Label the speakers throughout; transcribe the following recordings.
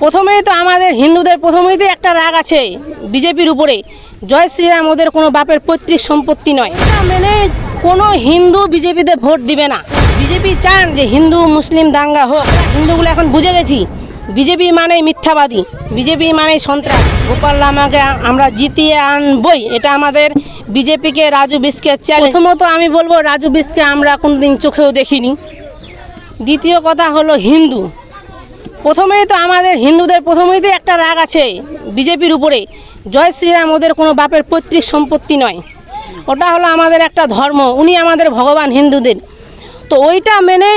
Speaker 1: প্রথমেই তো আমাদের হিন্দুদের প্রথমেই তো একটা রাগ আছে বিজেপির উপরে। জয় শ্রীরাম ওদের কোনো বাপের পৈতৃক সম্পত্তি নয়। মেনে কোনো হিন্দু বিজেপিতে ভোট দিবে না। বিজেপি চান যে হিন্দু, মুসলিম, দাঙ্গা হোক। হিন্দুগুলো এখন বুঝে গেছি, বিজেপি মানে মিথ্যাবাদী, বিজেপি মানে সন্ত্রাস। গোপাল লামাকে আমরা জিতিয়ে আনবই, এটা আমাদের বিজেপিকে, রাজু বিস্কে চ্যালেঞ্জ প্রথমত আমি বলব, রাজু বিস্কে আমরা কোনোদিন চোখেও দেখিনি। দ্বিতীয় কথা হলো হিন্দু। প্রথমেই তো আমাদের হিন্দুদের প্রথমেই তো একটা রাগ আছে বিজেপির উপরে। জয় শ্রীরাম ওদের কোনো বাপের পৈতৃক সম্পত্তি নয়। ওটা হলো আমাদের একটা ধর্ম, উনি আমাদের ভগবান হিন্দুদের। তো ওইটা মেনে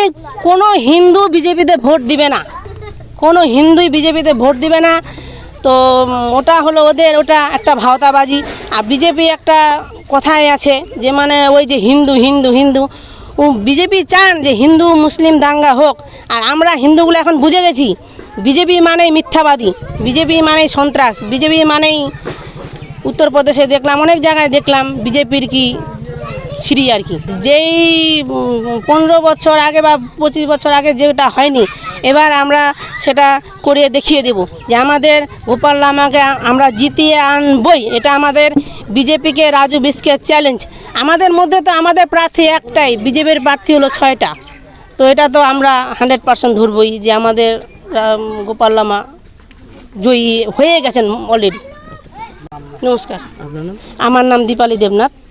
Speaker 1: কোনো হিন্দু বিজেপিতে ভোট দিবে না। কোনো হিন্দুই বিজেপিতে ভোট দিবে না। তো ওটা হলো ওদের ওটা একটা ভাওতাবাজি। আর বিজেপি একটা কথাই আছে যে মানে ওই যে হিন্দু হিন্দু হিন্দু বিজেপি চান যে হিন্দু, মুসলিম, দাঙ্গা হোক। আর আমরা হিন্দুগুলো এখন বুঝে গেছি, বিজেপি মানেই মিথ্যাবাদী, বিজেপি মানেই সন্ত্রাস, বিজেপি মানেই উত্তরপ্রদেশে দেখলাম, অনেক জায়গায় দেখলাম বিজেপির কি সিঁড়ি আর কি। যেই পনেরো বছর আগে বা পঁচিশ বছর আগে যেটা হয়নি, এবার আমরা সেটা করে দেখিয়ে দেব যে আমাদের গোপাল লামাকে আমরা জিতিয়ে আনবই, এটা আমাদের বিজেপিকে রাজু বিসকে চ্যালেঞ্জ আমাদের মধ্যে তো আমাদের প্রার্থী একটাই বিজেপির প্রার্থী হলো ছয়টা। তো এটা তো আমরা হান্ড্রেড পার্সেন্ট ধরবই যে আমাদের গোপাল লামা জয়ী হয়ে গেছেন অলরেডি নমস্কার। আমার নাম দীপালি দেবনাথ।